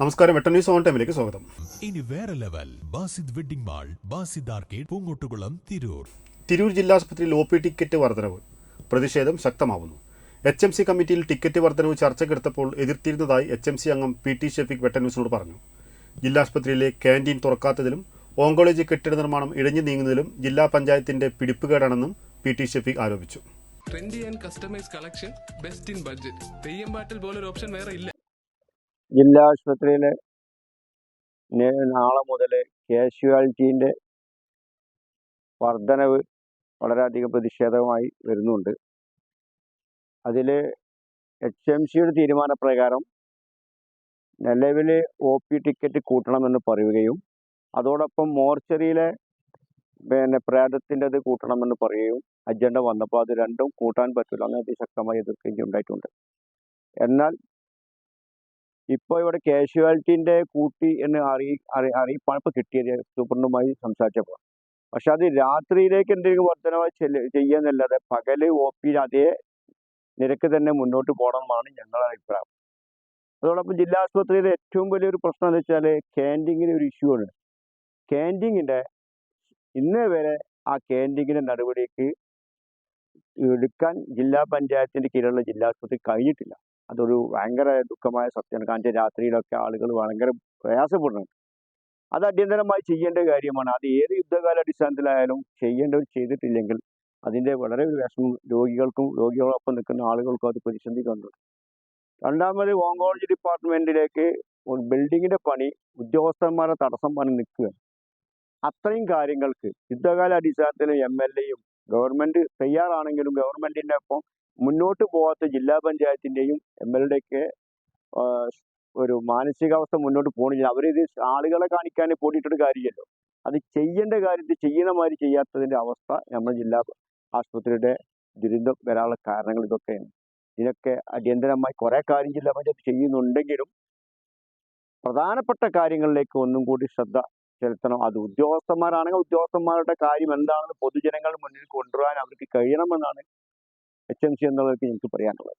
നമസ്കാരം Vettan news on ടൈമിലേക്ക് സ്വാഗതം. ഇനി വേറെ level. Basid wedding mall Basid arcade Poongottukulam Tirur. Tirur ജില്ലാ ആശുപത്രിയിൽ ഒ പി ടിക്കറ്റ് വർധനവ് പ്രതിഷേധം ശക്തമാവുന്നു. എച്ച് എം സി കമ്മിറ്റിയിൽ ടിക്കറ്റ് വർധനവ് ചർച്ചയ്ക്കെടുത്തപ്പോൾ എതിർത്തിരുന്നതായി എച്ച് എം സി അംഗം പി ടി ഷെഫീഖ് വെട്ടൻ ന്യൂസിനോട് പറഞ്ഞു. ജില്ലാ ആശുപത്രിയിലെ ക്യാന്റീൻ തുറക്കാത്തതിലും ഓങ്കോളജി കെട്ടിട നിർമ്മാണം ഇഴഞ്ഞു നീങ്ങുന്നതിലും ജില്ലാ പഞ്ചായത്തിന്റെ പിടിപ്പുകേടാണെന്നും പി ടി ഷെഫീഖ് ആരോപിച്ചു. Trendy and customise collection best in budget Theyyam പാട്ടിൽ പോലൊരു ഓപ്ഷൻ വേറെ ഇല്ല. ജില്ലാ ആശുപത്രിയിൽ നാളെ മുതൽ കാഷ്വാലിറ്റീന്റെ വർധനവ് വളരെയധികം പ്രതിഷേധമായി വരുന്നുണ്ട്. അതിൽ എച്ച് എം സിയുടെ തീരുമാനപ്രകാരം നിലവിൽ ഒ പി ടിക്കറ്റ് കൂട്ടണമെന്ന് പറയുകയും അതോടൊപ്പം മോർച്ചറിയിലെ പിന്നെ പ്രേതത്തിന്റെത് കൂട്ടണമെന്ന് പറയുകയും അജണ്ട വന്നപ്പോൾ അത് രണ്ടും കൂട്ടാൻ പറ്റില്ല അങ്ങനെ അതിശക്തമായി എതിർക്കുകയും ഉണ്ടായിട്ടുണ്ട്. എന്നാൽ ഇപ്പോൾ ഇവിടെ കാഷ്വാലിറ്റീന്റെ കൂട്ടി എന്ന് അറിയി അറി അറിയിപ്പാണ് ഇപ്പോൾ കിട്ടിയത് സൂപ്രണ്ടുമായി സംസാരിച്ചപ്പോൾ. പക്ഷെ അത് രാത്രിയിലേക്ക് എന്തെങ്കിലും വർധനമായി ചെയ്യുന്നല്ലാതെ പകൽ ഒ പി അതേ നിരക്ക് തന്നെ മുന്നോട്ട് പോകണമെന്നാണ് ഞങ്ങളുടെ അഭിപ്രായം. അതോടൊപ്പം ജില്ലാ ആശുപത്രിയിലെ ഏറ്റവും വലിയൊരു പ്രശ്നം എന്ന് വെച്ചാൽ ക്യാന്റീങ്ങിന് ഒരു ഇഷ്യൂ ഉണ്ട് ക്യാന്റീങ്ങിന്റെ ഇന്നേ വരെ ആ ക്യാന്റീങ്ങിന്റെ നടപടിക്ക് എടുക്കാൻ ജില്ലാ പഞ്ചായത്തിന്റെ കീഴിലുള്ള ജില്ലാ ആശുപത്രി കഴിഞ്ഞിട്ടില്ല. അതൊരു ഭയങ്കര ദുഃഖമായ സത്യമാണ്. കാരണം രാത്രിയിലൊക്കെ ആളുകൾ ഭയങ്കര പ്രയാസപ്പെടുന്നുണ്ട്. അത് അടിയന്തരമായി ചെയ്യേണ്ട കാര്യമാണ്. അത് ഏത് യുദ്ധകാല അടിസ്ഥാനത്തിലായാലും ചെയ്യേണ്ടവർ ചെയ്തിട്ടില്ലെങ്കിൽ അതിന്റെ വളരെ വിഷമം രോഗികൾക്കും രോഗികളോടൊപ്പം നിൽക്കുന്ന ആളുകൾക്കും അത് പ്രതിസന്ധി കണ്ടു രണ്ടാമത് ഓങ്കോളജി ഡിപ്പാർട്ട്മെന്റിലേക്ക് ഒരു ബിൽഡിങ്ങിന്റെ പണി ഉദ്യോഗസ്ഥന്മാരെ തടസ്സം പണി നിൽക്കുകയാണ്. അത്രയും കാര്യങ്ങൾക്ക് യുദ്ധകാല അടിസ്ഥാനത്തിൽ എം എൽ എയും ഗവൺമെന്റ് തയ്യാറാണെങ്കിലും ഗവൺമെന്റിന്റെ ഒപ്പം മുന്നോട്ട് പോകാത്ത ജില്ലാ പഞ്ചായത്തിന്റെയും എം എൽ എയുടെയൊക്കെ ഒരു മാനസികാവസ്ഥ മുന്നോട്ട് പോകണില്ല അവരിത് ആളുകളെ കാണിക്കാൻ പോയിട്ടൊരു കാര്യമല്ലോ അത് ചെയ്യേണ്ട കാര്യത്തിൽ ചെയ്യുന്ന മാതിരി ചെയ്യാത്തതിന്റെ അവസ്ഥ നമ്മുടെ ജില്ലാ ആശുപത്രിയുടെ ദുരന്തം വരാനുള്ള കാരണങ്ങൾ ഇതൊക്കെയാണ്. ഇതിനൊക്കെ അടിയന്തരമായി കുറെ കാര്യം ജില്ലാ പഞ്ചായത്ത് ചെയ്യുന്നുണ്ടെങ്കിലും പ്രധാനപ്പെട്ട കാര്യങ്ങളിലേക്ക് ഒന്നും കൂടി ശ്രദ്ധ ചെലുത്തണം. അത് ഉദ്യോഗസ്ഥന്മാരാണെങ്കിൽ ഉദ്യോഗസ്ഥന്മാരുടെ കാര്യം എന്താണെന്ന് പൊതുജനങ്ങളുടെ മുന്നിൽ കൊണ്ടുവരാൻ അവർക്ക് കഴിയണമെന്നാണ് എച്ച് എം സി എന്നുള്ളവർക്ക് എനിക്ക് പറയാനുള്ളത്.